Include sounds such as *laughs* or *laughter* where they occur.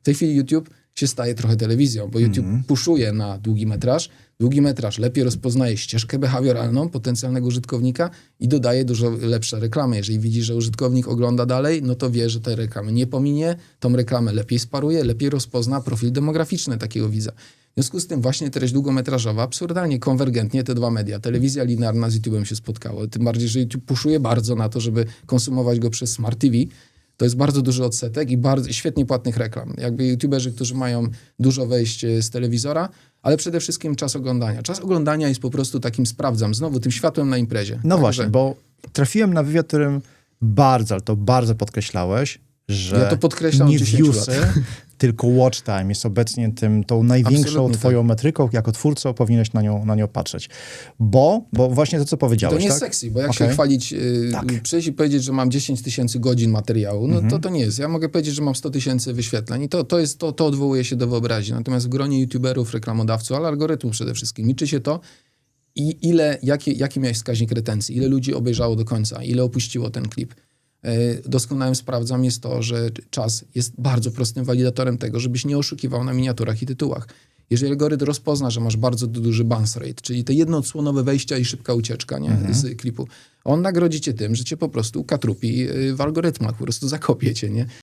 W tej chwili YouTube się staje trochę telewizją, bo YouTube Mhm. puszuje na długi metraż. Długi metraż lepiej rozpoznaje ścieżkę behawioralną potencjalnego użytkownika i dodaje dużo lepsze reklamy. Jeżeli widzi, że użytkownik ogląda dalej, no to wie, że te reklamy nie pominie, tą reklamę lepiej sparuje, lepiej rozpozna profil demograficzny takiego widza. W związku z tym właśnie treść długometrażowa, absurdalnie konwergentnie te dwa media, telewizja linearna z YouTube'em się spotkały. Tym bardziej, że YouTube puszuje bardzo na to, żeby konsumować go przez Smart TV. To jest bardzo duży odsetek i bardzo świetnie płatnych reklam. Jakby youtuberzy, którzy mają dużo wejść e, z telewizora, ale przede wszystkim czas oglądania. Czas oglądania jest po prostu takim, sprawdzam, znowu tym światłem na imprezie. No Także właśnie, bo trafiłem na wywiad, w którym bardzo, ale to bardzo podkreślałeś, że Ja to podkreślam od nie 10 viewsy, *laughs* tylko watch time jest obecnie tym, tą największą Absolutnie twoją metryką. Jako twórca powinieneś na nią, na nią patrzeć. Bo, bo właśnie to, co To powiedziałeś, nie jest tak? sexy, bo jak Okej. się chwalić, yy, Tak. Mhm. przyjść i powiedzieć, że mam 10 tysięcy godzin materiału, no to to nie jest. Ja mogę powiedzieć, że mam 100 tysięcy wyświetleń i to, to, jest, to, to odwołuje się do wyobraźni. Natomiast w gronie youtuberów, reklamodawców, ale algorytmu przede wszystkim, liczy się to, i ile, jaki, jaki miałeś wskaźnik retencji, ile ludzi obejrzało do końca, ile opuściło ten klip. Yy, Doskonałym sprawdzam jest to, że czas jest bardzo prostym walidatorem tego, żebyś nie oszukiwał na miniaturach i tytułach. Jeżeli algorytm rozpozna, że masz bardzo du- duży bounce rate, czyli te jednoodsłonowe wejścia i szybka ucieczka nie, z klipu, on nagrodzi cię tym, że cię po prostu katrupi yy, w algorytmach, po prostu zakopie cię, nie?